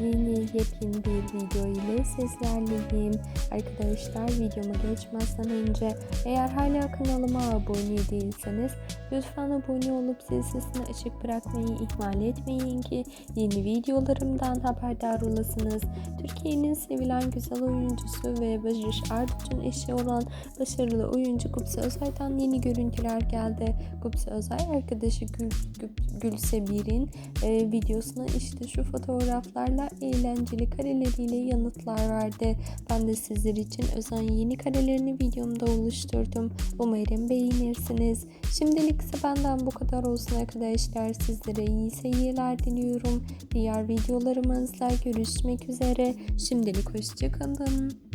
Yeni yepyeni bir video ile sizlerleyim. Arkadaşlar videoma geçmezden önce eğer hala kanalıma abone değilseniz lütfen abone olup zil sesini açık bırakmayı ihmal etmeyin ki yeni videolarımdan haberdar olasınız. Türkiye'nin sevilen güzel oyuncusu ve Barış Arduç'un eşi olan başarılı oyuncu Gupse Özay'dan yeni görüntüler geldi. Gupse Özay arkadaşı Gül, Gül, Gülsebir'in e, videosuna işte şu fotoğraflarla eğlenceli kareleriyle yanıtlar verdi. Ben de sizler için özen yeni karelerini videomda oluşturdum. Umarım beğenirsiniz. Şimdilik ise benden bu kadar olsun arkadaşlar. Sizlere iyi seyirler diliyorum. Diğer videolarımızla görüşmek üzere. Şimdilik hoşçakalın.